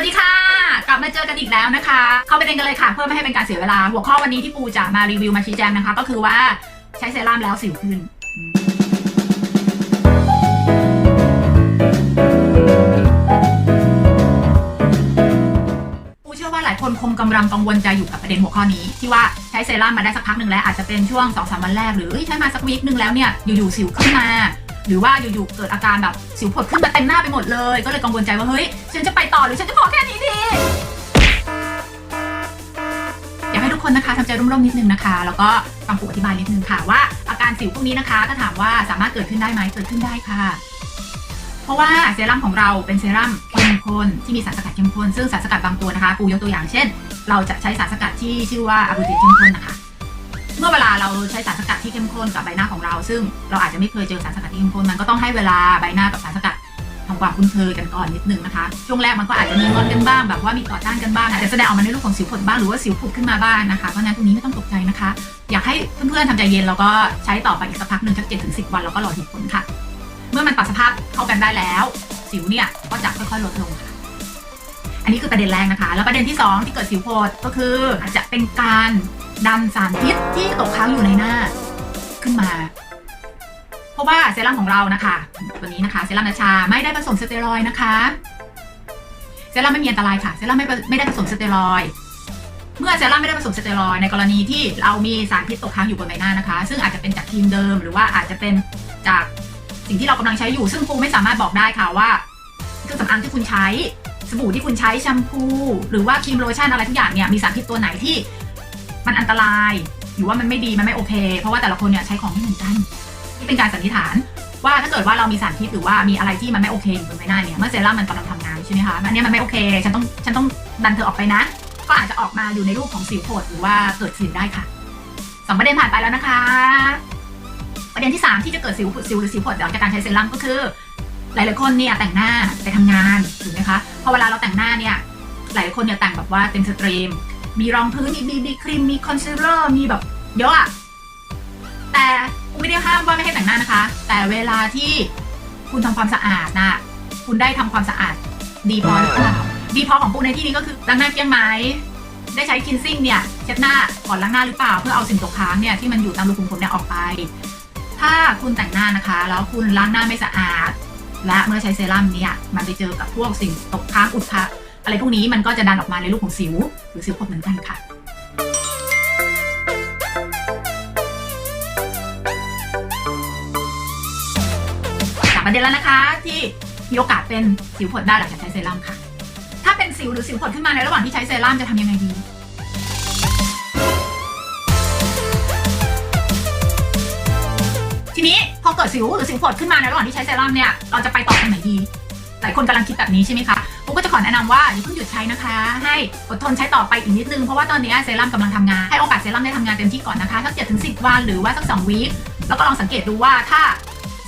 วัสดีค่ะ กลับมาเจอกันอีกแล้วนะคะ เข้าไปเด็นกันเลยค่ะ เพื่อไม่ให้เป็นการเสียเวลา หัวข้อวันนี้ที่ปูจะมารีวิวมาชี้แจงนะคะ ก็คือว่าใช้เซรั่มแล้วสิวขึ้นปูเชื่อว่าหลายคนคงกำลังกังวลใจอยู่กับประเด็นหัวข้อนี้ ที่ว่าใช้เซรั่มมาได้สักพักหนึ่งแล้วอาจจะเป็นช่วง2อสวันแรกหรือใช้มาสักวีคหนึ่งแล้วเนี่ยอยู่ๆสิวขึ้นมา หรือว่าอยู่ๆเกิดอาการแบบสิวผดขึ้นมาเต็มหน้าไปหมดเลย ก็เลยกังวลใจว่าเฮ้ยฉันจะไปต่อหรือฉันจะพอแค่นี้ดีอยากให้ทุกคนนะคะทำใจร่มๆนิดนึงนะคะ แล้วก็ฟังปูอธิบายนิดนึงค่ะว่าอาการสิวพวกนี้นะคะถ้าถามว่าสามารถเกิดขึ้นได้ไหมเกิดขึ้นได้ค่ะเพราะว่าเซรั่มของเราเป็นเซรั่มเข้มข้นที่มีสารสกัดเข้มข้นซึ่งสารสกัดบางตัวนะคะปูยกตัวอย่างเช่น เราจะใช้สารสกัดที่ชื่อว่าอะบูติเข้มข้นนะคะ เมื่อเวลาเราใช้สารสกัดที่เข้มข้นกับใบหน้าของเรา ซึ่งเราอาจจะไม่เคยเจอสารสกัดที่เข้มข้นมันก็ต้องให้เวลาใบหน้ากับสารสกัดทำความคุ้นเคยกันก่อนนิดนึงนะคะ ช่วงแรกมันก็อาจจะมีงอนกันบ้างแบบว่ามีต่อต้านกันบ้างอาจจะแสดงออกมาในรูปของสิวผดบ้างหรือว่าสิวผุดขึ้นมาบ้างนะคะเพราะนั้นตรงนี้ไม่ต้องตกใจนะคะ อยากให้เพื่อนๆทำใจเย็นแล้วก็ใช้ต่อไปอีกสักพักหนึ่งสักเจ็ดถึงสิบวันแล้วก็รอเห็นผลค่ะ เมื่อมันปรับสภาพเข้ากันได้แล้ว สิวเนี่ยก็จะค่อยๆลดลงค่ะ อันนี้คือประเด็นแรกนะคะ แล้วประเด็นที่สองที่เกิดสิวโพดก็คืออาจจะเป็นการ ดันสารพิษที่ตกค้างอยู่ในหน้าขึ้นมา เพราะว่าเซรั่มของเรานะคะ ตัวนี้นะคะเซรั่มนาชาไม่ได้ผสมสเตียรอยนะคะเซรั่มไม่มีอันตรายค่ะเซรั่มไม่ไม่ได้ผสมสเตียรอยเมื่อเซรั่มไม่ได้ผสมสเตียรอยในกรณีที่เรามีสารพิษตกค้างอยู่บนใบหน้านะคะ ซึ่งอาจจะเป็นจากครีมเดิม หรือว่าอาจจะเป็นจากสิ่งที่เรากำลังใช้อยู่ ซึ่งปูไม่สามารถบอกได้ค่ะว่าเครื่องสำอางที่คุณใช้สบู่ที่คุณใช้แชมพู หรือว่าครีมโลชั่นอะไรทุกอย่างเนี่ยมีสารพิษตัวไหนที่ มันอันตราย หรือว่ามันไม่ดีมันไม่โอเค เพราะว่าแต่ละคนเนี่ยใช้ของไม่เหมือนกันนี่เป็นการสันนิษฐาน ว่าถ้าเกิดว่าเรามีสารพิษหรือว่ามีอะไรที่มันไม่โอเคอยู่บนใบหน้าเนี่ยเมื่อเซรั่มมันกำลังทำงานใช่ไหมคะอันนี้มันไม่โอเคฉันต้องฉันต้องดันเธอออกไปนะ ก็อาจจะออกมาอยู่ในรูปของสิวโผดหรือว่าเกิดสิวได้ค่ะสองประเด็นผ่านไปแล้วนะคะ ประเด็นที่สามที่จะเกิดสิวสิวหรือสิวโผดจากการใช้เซรั่มก็คือ หลายๆคนเนี่ยแต่งหน้าไปทำงานถูกไหมคะพอเวลาเราแต่งหน้าเนี่ยหลายคนเนี่ยแต่งแบบว่าเต็มสตรีม มีรองพื้นมีบีบีครีมมีคอนซีลเลอร์มีแบบเยอะอะแต่กูไม่ได้ห้ามว่าไม่ให้แต่งหน้านะคะ แต่เวลาที่คุณทำความสะอาดนะคุณได้ทำความสะอาดดีพอหรือเปล่าดีพอของปูในที่นี้ก็คือล้างหน้าเพียงไหมได้ใช้คินซิ่งเนี่ยเช็ดหน้าก่อนล้างหน้าหรือเปล่า เพื่อเอาสิ่งตกค้างเนี่ยที่มันอยู่ตามรูขุมขนเนี่ยออกไป ถ้าคุณแต่งหน้านะคะ แล้วคุณล้างหน้าไม่สะอาด และเมื่อใช้เซรั่มเนี่ยมันไปเจอกับพวกสิ่งตกค้างอุดคะ อะไรพวกนี้มันก็จะดันออกมาในรูปของสิว หรือสิวผดเหมือนกันค่ะจากประเด็นแล้วนะคะ ที่มีโอกาสเป็นสิวผดได้หลังจากใช้เซรั่มค่ะ ถ้าเป็นสิวหรือสิวผดขึ้นมาในระหว่างที่ใช้เซรั่มจะทำยังไงดีทีนี้พอเกิดสิวหรือสิวผดขึ้นมาในระหว่างที่ใช้เซรั่มเนี่ยเราจะไปต่อทางไหนดีหลายคนกำลังคิดแบบนี้ใช่ไหมคะ ปุ๊กก็จะขอแนะนำว่าอย่าเพิ่งหยุดใช้นะคะ ให้อดทนใช้ต่อไปอีกนิดนึง เพราะว่าตอนนี้เซรั่มกำลังทำงาน ให้โอกาสเซรั่มได้ทำงานเต็มที่ก่อนนะคะสักเจ็ดถึงสิบวันหรือว่าสักสองวีคแล้วก็ลองสังเกตดูว่าถ้า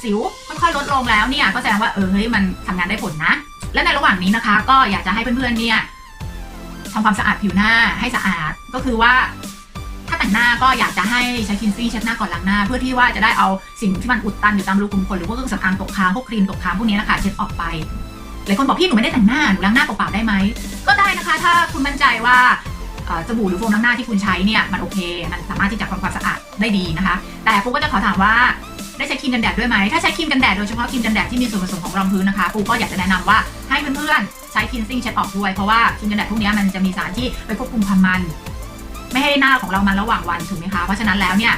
สิวค่อยๆลดลงแล้วเนี่ยก็แสดงว่าเออเฮ้ยมันทำงานได้ผลนะ และในระหว่างนี้นะคะ ก็อยากจะให้เพื่อนๆเนี่ยทำความสะอาดผิวหน้าให้สะอาดก็คือว่าถ้าแต่งหน้าก็อยากจะให้ใช้คินซี่เช็ดหน้าก่อนล้างหน้า เพื่อที่ว่าจะได้เอาสิ่งที่มันอุดตันอยู่ตามรูขุมขนหรือพวกเครื่องสำอางตกค้างพวกครีมตกค้างพวกนี้นะคะเช็ดออกไป หลายคนบอกพี่หนูไม่ได้แต่งหน้าหนูล้างหน้าเปล่าๆได้ไหมก็ได้นะคะ ถ้าคุณมั่นใจว่าเอ่อสบู่หรือโฟมล้างหน้าที่คุณใช้เนี่ยมันโอเค มันสามารถที่จะทำความสะอาดได้ดีนะคะ แต่ปูก็จะขอถามว่าได้ใช้ครีมกันแดดด้วยไหมถ้าใช้ครีมกันแดดโดยเฉพาะครีมกันแดดที่มีส่วนผสมของรองพื้นนะคะปูก็อยากจะแนะนำว่าให้เพื่อนๆใช้คินซิ่งเช็ดออกด้วยเพราะว่าครีมกันแดดพวกนี้มันจะมีสารที่ไปควบคุมความมัน ไม่ให้หน้าของเรามันระหว่างวันถูกไหมคะเพราะฉะนั้นแล้วเนี่ย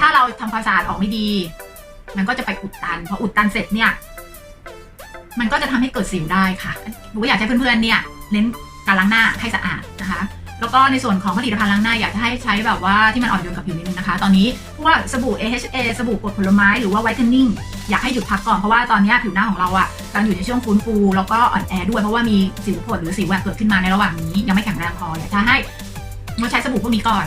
ถ้าเราทำความสะอาดออกไม่ดี มันก็จะไปอุดตันพออุดตันเสร็จเนี่ย มันก็จะทำให้เกิดสิวได้ค่ะหนูอยากให้เพื่อนๆเนี่ยเน้นการล้างหน้าให้สะอาดนะคะ แล้วก็ในส่วนของผลิตภัณฑ์ล้างหน้าอยากจะให้ใช้แบบว่าที่มันอ่อนโยนกับผิวนิดนึงนะคะ ตอนนี้พวกสบู่ AHA สบู่กดผลไม้หรือว่าไวท์เทนนิ่งอยากให้หยุดพักก่อน เพราะว่าตอนนี้ผิวหน้าของเราอะกำลังอยู่ในช่วงฟื้นฟูแล้วก็อ่อนแอด้วยเพราะว่ามีสิวผดหรือสิวแหวกเกิดขึ้นมาในระหว่างนี้ ยังไม่แข็งแรงพออยากจะให้มาใช้สบู่พวกนี้ก่อน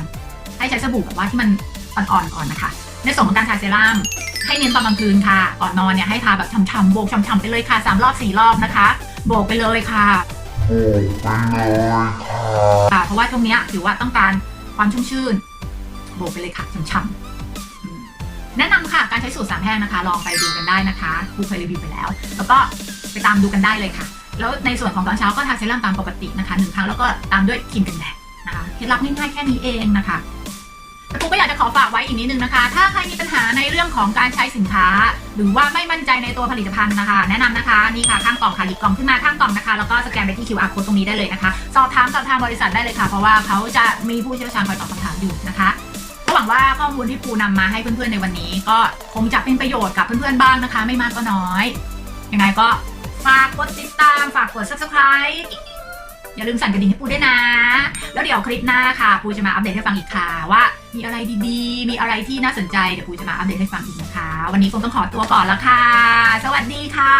ให้ใช้สบู่แบบว่าที่มันอ่อนๆก่อนนะคะ ในส่วนของการทาเซรั่ม ให้เน้นตอนกลางคืนค่ะ ก่อนนอนเนี่ยให้ทาแบบช่ำๆโบกช่ำๆไปเลยค่ะสามรอบสี่รอบนะคะ โบกไปเลยค่ะโอ้ไปเลยค่ะค่ะ เพราะว่าตรงเนี้ยถือว่าต้องการความชุ่มชื่น โบกไปเลยค่ะช่ำๆอืมแนะนำค่ะ การใช้สูตรสามแห้งนะคะ ลองไปดูกันได้นะคะครูเคยรีวิวไปแล้ว แล้วก็ไปตามดูกันได้เลยค่ะ แล้วในส่วนของตอนเช้าก็ทาเซรั่มตามปกตินะคะหนึ่งครั้งแล้วก็ตามด้วยครีมกันแดดนะคะเคล็ดลับง่ายๆแค่นี้เองนะคะ แต่ปูก็อยากจะขอฝากไว้อีกนิดนึงนะคะ ถ้าใครมีปัญหาในเรื่องของการใช้สินค้า หรือว่าไม่มั่นใจในตัวผลิตภัณฑ์นะคะ แนะนำนะคะนี่ค่ะข้างกล่องค่ะหยิบกล่องขึ้นมาข้างกล่องนะคะ แล้วก็สแกนไปที่ QR code ตรงนี้ได้เลยนะคะ สอบถามกับทางบริษัทได้เลยค่ะ เพราะว่าเขาจะมีผู้เชี่ยวชาญคอยตอบคำถามอยู่นะคะก็หวังว่าข้อมูลที่ปูนำมาให้เพื่อนๆในวันนี้ ก็คงจะเป็นประโยชน์กับเพื่อนๆบ้างนะคะ ไม่มากก็น้อยยังไงก็ฝากกดติดตามฝากกด subscribe อย่าลืมสั่นกระดิ่งให้ปูด้วยนะ แล้วเดี๋ยวคลิปหน้าค่ะ ปูจะมาอัปเดตให้ฟังอีกค่ะว่า มีอะไรดีๆ มีอะไรที่น่าสนใจเดี๋ยวปูจะมาอัปเดตให้ฟังอีกนะคะ วันนี้คงต้องขอตัวก่อนละค่ะ สวัสดีค่ะ